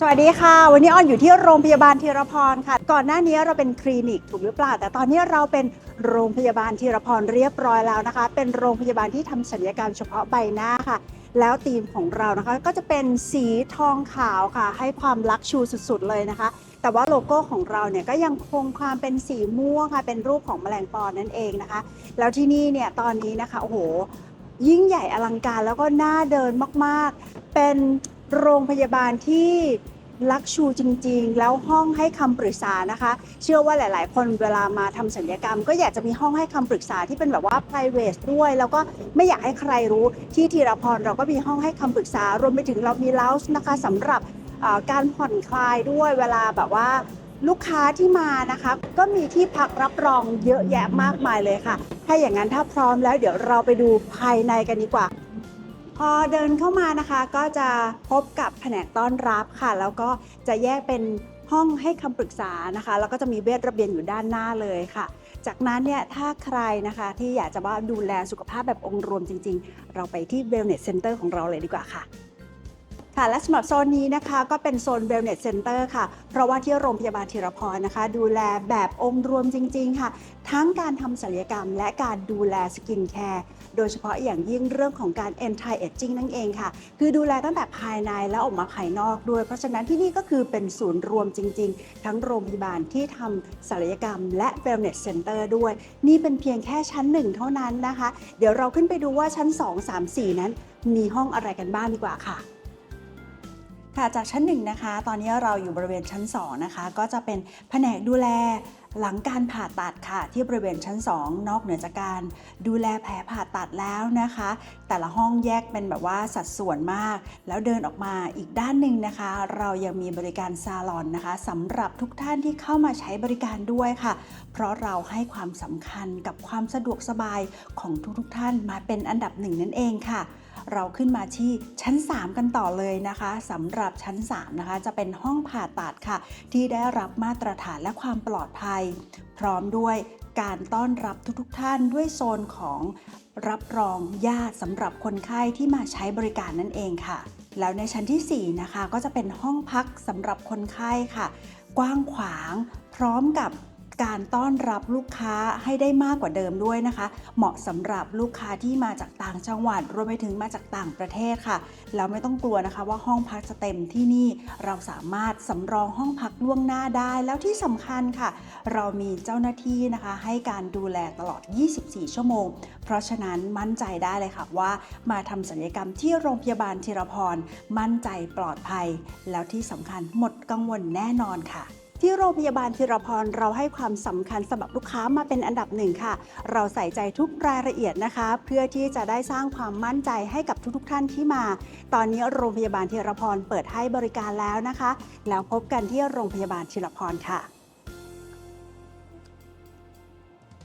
สวัสดีค่ะ วันนี้ออนอยู่ที่โรงพยาบาลธีรพรค่ะ ก่อนหน้านี้เราเป็นคลินิกถูกหรือเปล่า แต่ตอนนี้เราเป็นโรงพยาบาลธีรพรเรียบร้อยแล้วนะคะ เป็นโรงพยาบาลที่ทำศัลยกรรมเฉพาะใบหน้าค่ะ แล้วธีมของเรานะคะก็จะเป็นสีทองขาวค่ะ ให้ความลักชูสุดๆเลยนะคะ แต่ว่าโลโก้ของเราเนี่ยก็ยังคงความเป็นสีม่วงค่ะ เป็นรูปของแมลงปอนั่นเองนะคะ แล้วที่นี่เนี่ยตอนนี้นะคะโอ้โหยิ่งใหญ่อลังการแล้วก็น่าเดินมากๆ เป็น โรงพยาบาลที่ลักชูจริง ๆ แล้วห้องให้คำปรึกษานะคะ เชื่อว่าหลาย ๆ คนเวลามาทำศัลยกรรม ก็อยากจะมีห้องให้คำปรึกษาที่เป็นแบบว่า private ด้วย แล้วก็ไม่อยากให้ใครรู้ที่ธีรพรเราก็มีห้องให้คำปรึกษารวมไปถึงเรามี lounge นะคะสำหรับการผ่อนคลายด้วยเวลาแบบว่าลูกค้าที่มานะคะ ก็มีที่พักรับรองเยอะแยะมากมายเลยค่ะ ถ้าอย่างนั้นถ้าพร้อมแล้วเดี๋ยวเราไปดูภายในกันดีกว่า อเดินเข้ามานะคะก็จะพบกับแผนกต้อนรับค่ะ แล้วก็จะแยกเป็นห้องให้คำปรึกษานะคะ แล้วก็จะมีเวทระเบียนอยู่ด้านหน้าเลยค่ะ จากนั้นเนี่ยถ้าใครนะคะที่อยากจะว่าดูแลสุขภาพแบบองค์รวมจริง ๆ เราไปที่ Wellness Center ของเราเลยดีกว่าค่ะ ค่ะและสำหรับโซนนี้นะคะก็เป็นโซน Wellness Center ค่ะ เพราะว่าที่โรงพยาบาลธีรพรนะคะ ดูแลแบบองค์รวมจริง ๆ ค่ะ ทั้งการทำศัลยกรรม และการดูแลสกินแคร์โดยเฉพาะอย่างยิ่งเรื่องของการ anti aging นั่นเองค่ะ คือดูแลตั้งแต่ภายในแล้วออกมาภายนอกด้วย เพราะฉะนั้นที่นี่ก็คือเป็นศูนย์รวมจริง ๆ ทั้งโรงพยาบาลที่ทำศัลยกรรม และ Wellness Center ด้วย นี่เป็นเพียงแค่ชั้นหนึ่งเท่านั้นนะคะ เดี๋ยวเราขึ้นไปดูว่าชั้น 2 3 4 นั้น มีห้องอะไรกันบ้างดีกว่าค่ะ ค่ะจากชั้นหนึ่งนะคะ ตอนนี้เราอยู่บริเวณชั้น2นะคะ ก็จะเป็นแผนกดูแล หลังการผ่าตัดค่ะที่บริเวณชั้น 2 นอกเหนือจากการ ดูแลแผลผ่าตัดแล้วนะคะ แต่ละห้องแยกเป็นแบบว่าสัดส่วนมาก แล้วเดินออกมาอีกด้านหนึ่งนะคะ เรายังมีบริการซาลอนนะคะสำหรับทุกท่านที่เข้ามาใช้บริการด้วยค่ะ เพราะเราให้ความสำคัญกับความสะดวกสบายของทุกๆท่านมาเป็นอันดับหนึ่งนั่นเองค่ะเราขึ้นมาที่ชั้น 3 กันต่อเลยนะคะสำหรับชั้น 3 นะคะ จะเป็นห้องผ่าตัดค่ะ ที่ได้รับมาตรฐานและความปลอดภัยพร้อมด้วยการต้อนรับทุกๆท่านด้วยโซนของรับรองญาติสำหรับคนไข้ที่มาใช้บริการนั่นเองค่ะ แล้วในชั้นทีสี่4 นะคะ ก็จะเป็นห้องพักสำหรับคนไข้ค่ะ กว้างขวางพร้อมกับ การต้อนรับลูกค้าให้ได้มากกว่าเดิมด้วยนะคะ เหมาะสำหรับลูกค้าที่มาจากต่างจังหวัดรวมไปถึงมาจากต่างประเทศค่ะแล้วไม่ต้องกลัวนะคะว่าห้องพักจะเต็มที่นี่เราสามารถสำรองห้องพักล่วงหน้าได้ แล้วที่สำคัญค่ะ เรามีเจ้าหน้าที่นะคะ ให้การดูแลตลอด 24 ชั่วโมง เพราะฉะนั้นมั่นใจได้เลยค่ะว่า มาทำศัลยกรรมที่โรงพยาบาลธีรพรมั่นใจปลอดภัย แล้วที่สำคัญหมดกังวลแน่นอนค่ะ ที่โรงพยาบาลธีรพรเราให้ความสำคัญสำหรับลูกค้ามาเป็นอันดับหนึ่งค่ะ เราใส่ใจทุกรายละเอียดนะคะ เพื่อที่จะได้สร้างความมั่นใจให้กับทุกๆท่านที่มา ตอนนี้โรงพยาบาลธีรพรเปิดให้บริการแล้วนะคะ แล้วพบกันที่โรงพยาบาลธีรพรค่ะ